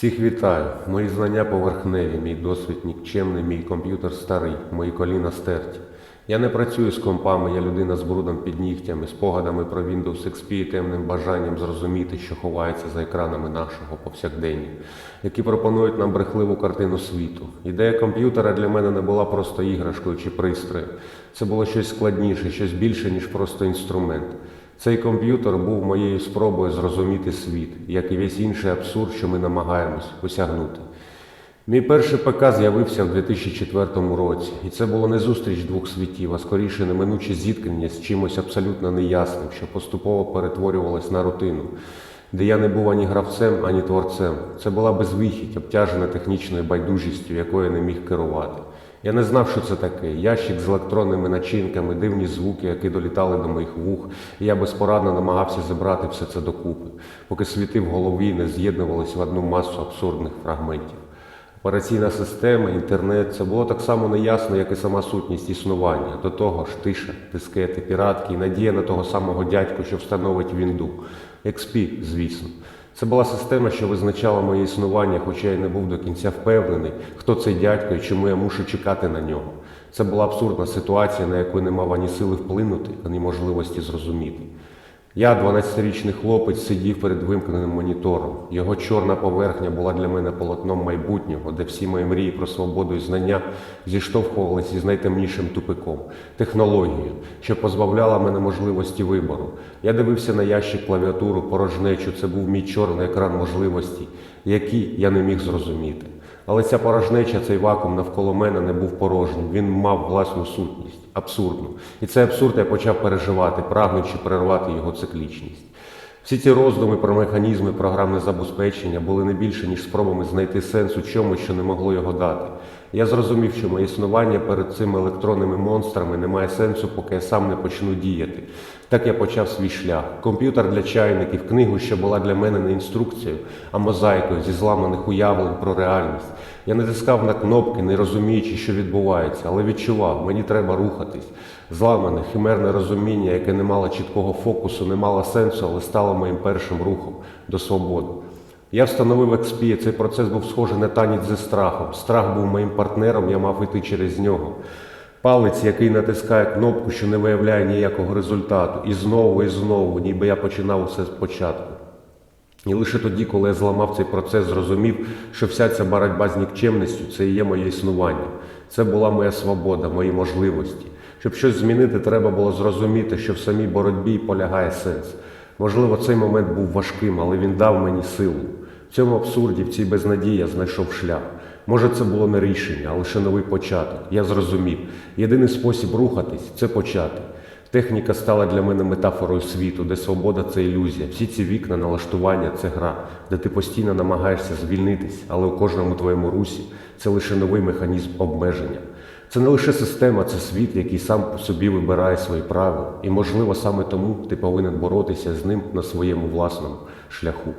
Всіх вітаю. Мої знання поверхневі, мій досвід нікчемний, мій комп'ютер старий, мої коліна стерті. Я не працюю з компами, я людина з брудом під нігтями, спогадами про Windows XP і темним бажанням зрозуміти, що ховається за екранами нашого повсякдення, які пропонують нам брехливу картину світу. Ідея комп'ютера для мене не була просто іграшкою чи пристроєм. Це було щось складніше, щось більше, ніж просто інструмент. Цей комп'ютер був моєю спробою зрозуміти світ, як і весь інший абсурд, що ми намагаємось осягнути. Мій перший ПК з'явився в 2004 році, і це було не зустріч двох світів, а скоріше неминуче зіткнення з чимось абсолютно неясним, що поступово перетворювалось на рутину, де я не був ані гравцем, ані творцем. Це була безвихідь, обтяжена технічною байдужістю, якою не міг керувати. Я не знав, що це таке. Ящик з електронними начинками, дивні звуки, які долітали до моїх вух, і я безпорадно намагався зібрати все це докупи, поки світи в голові не з'єднувались в одну масу абсурдних фрагментів. Операційна система, інтернет це було так само неясно, як і сама сутність існування. До того ж, тиша, дискети, піратки і надія на того самого дядьку, що встановить Вінду. XP, звісно. Це була система, що визначала моє існування, хоча я не був до кінця впевнений, хто цей дядько і чому я мушу чекати на нього. Це була абсурдна ситуація, на яку не мав ані сили вплинути, ані можливості зрозуміти. Я, 12-річний хлопець, сидів перед вимкненим монітором. Його чорна поверхня була для мене полотном майбутнього, де всі мої мрії про свободу і знання зіштовхувалися із найтемнішим тупиком технологією, що позбавляла мене можливості вибору. Я дивився на ящик клавіатуру, порожнечу. Це був мій чорний екран можливостей, які я не міг зрозуміти. Але ця порожнеча, цей вакуум навколо мене не був порожнім. Він мав власну сутність, абсурдну. І цей абсурд я почав переживати, прагнучи перервати його циклічність. Всі ці роздуми про механізми програмне забезпечення були не більше, ніж спробами знайти сенс у чомусь, що не могло його дати. Я зрозумів, що моє існування перед цими електронними монстрами не має сенсу, поки я сам не почну діяти. Так я почав свій шлях. Комп'ютер для чайників, книгу, що була для мене не інструкцією, а мозаїкою зі зламаних уявлень про реальність. Я не тискав на кнопки, не розуміючи, що відбувається, але відчував, мені треба рухатись. Зламане, химерне розуміння, яке не мало чіткого фокусу, не мало сенсу, але стало моїм першим рухом до свободи. Я встановив XP, цей процес був схожий на танець зі страхом. Страх був моїм партнером, я мав іти через нього. Палець, який натискає кнопку, що не виявляє ніякого результату, і знову, і знову, ніби я починав усе спочатку. І лише тоді, коли я зламав цей процес, зрозумів, що вся ця боротьба з нікчемністю це і є моє існування. Це була моя свобода, мої можливості. Щоб щось змінити, треба було зрозуміти, що в самій боротьбі полягає сенс. Можливо, цей момент був важким, але він дав мені силу. В цьому абсурді, в цій безнадії я знайшов шлях. Може, це було не рішення, а лише новий початок. Я зрозумів. Єдиний спосіб рухатись це почати. Техніка стала для мене метафорою світу, де свобода це ілюзія. Всі ці вікна, налаштування це гра, де ти постійно намагаєшся звільнитись, але у кожному твоєму русі це лише новий механізм обмеження. Це не лише система, це світ, який сам по собі вибирає свої правила. І, можливо, саме тому ти повинен боротися з ним на своєму власному шляху.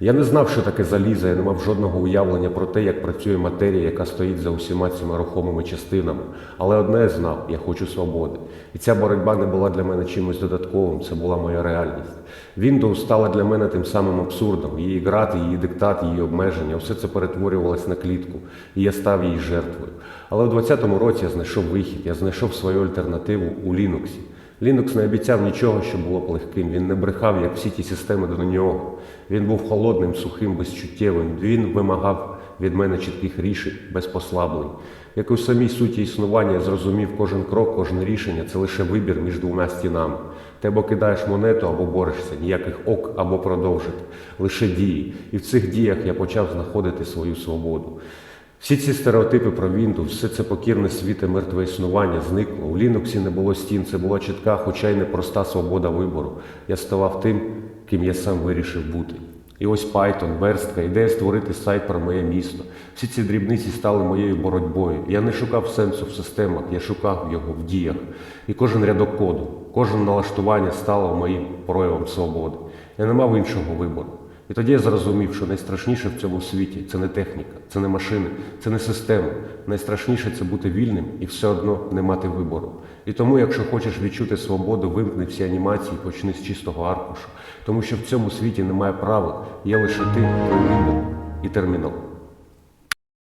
Я не знав, що таке залізо, я не мав жодного уявлення про те, як працює матерія, яка стоїть за усіма цими рухомими частинами. Але одне я знав, я хочу свободи. І ця боротьба не була для мене чимось додатковим, це була моя реальність. Windows стала для мене тим самим абсурдом. Її грати, її диктат, її обмеження, все це перетворювалось на клітку, і я став її жертвою. Але у 2020 році я знайшов вихід, я знайшов свою альтернативу у Linux. Linux не обіцяв нічого, що було б легким. Він не брехав, як всі ті системи до нього. Він був холодним, сухим, безчуттєвим. Він вимагав від мене чітких рішень, без послаблень. Як у самій суті існування я зрозумів, кожен крок, кожне рішення це лише вибір між двома стінами. Ти або кидаєш монету, або борешся, ніяких ок або продовжити, лише дії. І в цих діях я почав знаходити свою свободу. Всі ці стереотипи про Windows, все це покірне світе мертве існування зникло. У Linux не було стін, це була чітка, хоча й непроста свобода вибору. Я ставав тим, ким я сам вирішив бути. І ось Python, верстка, ідея створити сайт про моє місто. Всі ці дрібниці стали моєю боротьбою. Я не шукав сенсу в системах, я шукав його в діях. І кожен рядок коду, кожне налаштування стало моїм проявом свободи. Я не мав іншого вибору. І тоді я зрозумів, що найстрашніше в цьому світі це не техніка, це не машини, це не система. Найстрашніше це бути вільним і все одно не мати вибору. І тому, якщо хочеш відчути свободу, вимкни всі анімації, почни з чистого аркушу. Тому що в цьому світі немає правил, є лише ти, твій вибір і термінал.